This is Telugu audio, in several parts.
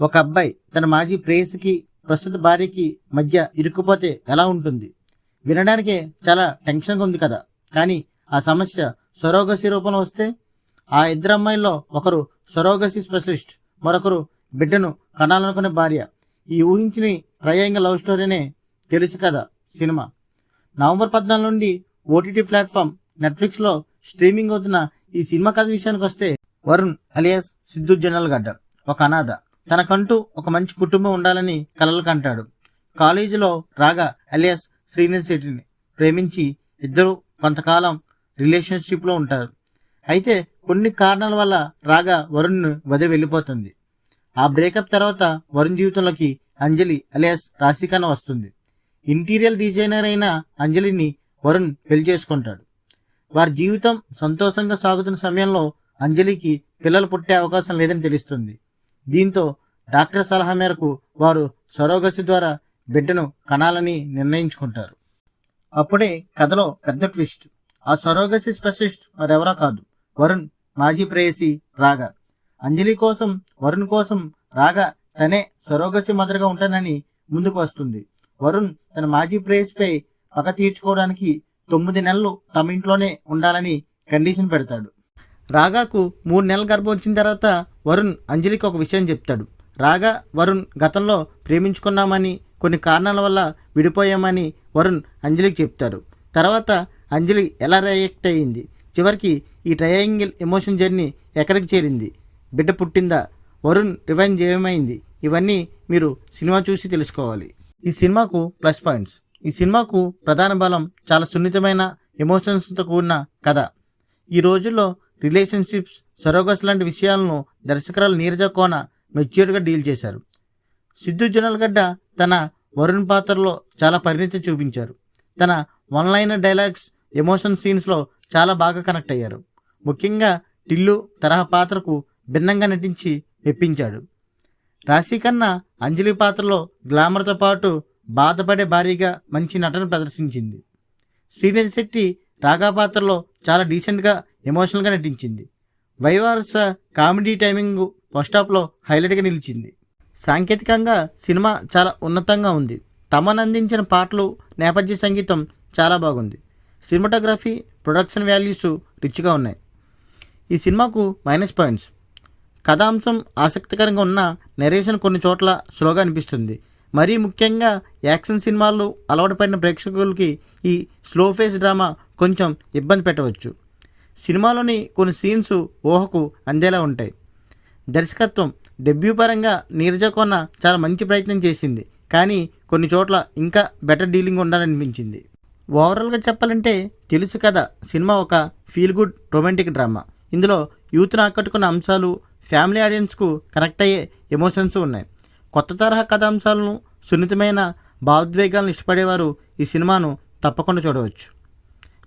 ఒక అబ్బాయి తన మాజీ ప్రేయసికి ప్రస్తుత భార్యకి మధ్య ఇరుక్కుపోతే ఎలా ఉంటుంది? వినడానికే చాలా టెన్షన్గా ఉంది కదా. కానీ ఆ సమస్య సొరోగసి రూపంలో వస్తే ఆ ఇద్దరు అమ్మాయిల్లో ఒకరు సొరోగసి స్పెషలిస్ట్ మరొకరు బిడ్డను కనాలనుకునే భార్య. ఈ ఊహించిన ట్రయాంగిల్ లవ్ స్టోరీనే తెలుసు కదా సినిమా. నవంబర్ పద్నాలుగు నుండి ఓటీటీ ప్లాట్ఫామ్ నెట్ఫ్లిక్స్లో స్ట్రీమింగ్ అవుతున్న ఈ సినిమా కథ విషయానికి వస్తే వరుణ్ అలియాస్ సిద్ధు జనల్గడ్డ ఒక అనాథ. తనకంటూ ఒక మంచి కుటుంబం ఉండాలని కలలు కంటాడు. కాలేజీలో రాగా అలియాస్ శ్రీనిధి శెట్టిని ప్రేమించి ఇద్దరు కొంతకాలం రిలేషన్షిప్లో ఉంటారు. అయితే కొన్ని కారణాల వల్ల రాగా వరుణ్ను వదిలి వెళ్ళిపోతుంది. ఆ బ్రేకప్ తర్వాత వరుణ్ జీవితంలోకి అంజలి అలియాస్ రాశికన వస్తుంది. ఇంటీరియర్ డిజైనర్ అయిన అంజలిని వరుణ్ పెళ్ళి చేసుకుంటాడు. వారి జీవితం సంతోషంగా సాగుతున్న సమయంలో అంజలికి పిల్లలు పుట్టే అవకాశం లేదని తెలుస్తుంది. దీంతో డాక్టర్ సలహా మేరకు వారు సరోగసి ద్వారా బిడ్డను కనాలని నిర్ణయించుకుంటారు. అప్పుడే కథలో పెద్ద ట్విస్ట్. ఆ సరోగసి స్పెషలిస్ట్ మరెవరా కాదు. వరుణ్ మాజీ ప్రేయసి రాగా. అంజలి కోసం వరుణ్ కోసం రాగా తనే సరోగసి మదర్గా ఉంటానని ముందుకు వస్తుంది. వరుణ్ తన మాజీ ప్రేయసిపై పగ తీర్చుకోవడానికి తొమ్మిది నెలలు తమ ఇంట్లోనే ఉండాలని కండిషన్ పెడతాడు. రాగాకు మూడు నెలల గర్భం వచ్చిన తర్వాత వరుణ్ అంజలికి ఒక విషయం చెప్తాడు. రాగా వరుణ్ గతంలో ప్రేమించుకున్నామని కొన్ని కారణాల వల్ల విడిపోయామని వరుణ్ అంజలికి చెప్తాడు. తర్వాత అంజలి ఎలా రియాక్ట్ అయ్యింది? చివరికి ఈ ట్రయాంగిల్ ఎమోషన్ జర్నీ ఎక్కడికి చేరింది? బిడ్డ పుట్టిందా? వరుణ్ రివెంజ్ ఏమైంది? ఇవన్నీ మీరు సినిమా చూసి తెలుసుకోవాలి. ఈ సినిమాకు ప్లస్ పాయింట్స్ ఈ సినిమాకు ప్రధాన బలం చాలా సున్నితమైన ఎమోషన్స్తో కూడిన కథ. ఈ రోజుల్లో రిలేషన్షిప్స్ సరోగస్ లాంటి విషయాలను దర్శకురాలు నీరజ కోన మెచ్యూర్గా డీల్ చేశారు. సిద్ధు జొన్నలగడ్డ తన వరుణ్ పాత్రలో చాలా పరిణితి చూపించారు. తన వన్ లైన్ డైలాగ్స్ ఎమోషన్ సీన్స్లో చాలా బాగా కనెక్ట్ అయ్యారు. ముఖ్యంగా టిల్లు తరహా పాత్రకు భిన్నంగా నటించి మెప్పించాడు. రాశి కన్నా అంజలి పాత్రలో గ్లామర్తో పాటు బాధపడే భారీగా మంచి నటన ప్రదర్శించింది. శ్రీనిధి శెట్టి రాగా పాత్రలో చాలా డీసెంట్గా ఎమోషనల్గా నటించింది. వైవారస కామెడీ టైమింగ్ ఫస్టాప్లో హైలైట్గా నిలిచింది. సాంకేతికంగా సినిమా చాలా ఉన్నతంగా ఉంది. తమన్ అందించిన పాటలు నేపథ్య సంగీతం చాలా బాగుంది. సినిమాటోగ్రఫీ ప్రొడక్షన్ వాల్యూస్ రిచ్గా ఉన్నాయి. ఈ సినిమాకు మైనస్ పాయింట్స్. కథాంశం ఆసక్తికరంగా ఉన్న నెరేషన్ కొన్ని చోట్ల స్లోగా అనిపిస్తుంది. మరీ ముఖ్యంగా యాక్షన్ సినిమాలు అలవాటు పడిన ప్రేక్షకులకి ఈ స్లో ఫేస్ డ్రామా కొంచెం ఇబ్బంది పెట్టవచ్చు. సినిమాలోని కొన్ని సీన్స్ ఊహకు అందేలా ఉంటాయి. దర్శకత్వం డెబ్యూ పరంగా నీరజకొన్న చాలా మంచి ప్రయత్నం చేసింది. కానీ కొన్ని చోట్ల ఇంకా బెటర్ డీలింగ్ ఉండాలనిపించింది. ఓవరాల్గా చెప్పాలంటే తెలుసు కదా సినిమా ఒక ఫీల్ గుడ్ రొమాంటిక్ డ్రామా. ఇందులో యూత్ను ఆకట్టుకున్న అంశాలు ఫ్యామిలీ ఆడియన్స్కు కనెక్ట్ అయ్యే ఎమోషన్స్ ఉన్నాయి. కొత్త తరహా కథాంశాలను సున్నితమైన భావోద్వేగాలను ఇష్టపడేవారు ఈ సినిమాను తప్పకుండా చూడవచ్చు.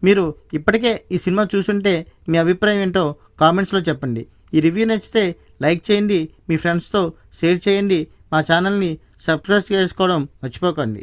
మీరు ఇప్పటికే ఈ సినిమా చూసుంటే మీ అభిప్రాయం ఏంటో కామెంట్స్లో చెప్పండి. ఈ రివ్యూ నచ్చితే లైక్ చేయండి మీ ఫ్రెండ్స్తో షేర్ చేయండి మా ఛానల్ని సబ్స్క్రైబ్ చేసుకోవడం మర్చిపోకండి.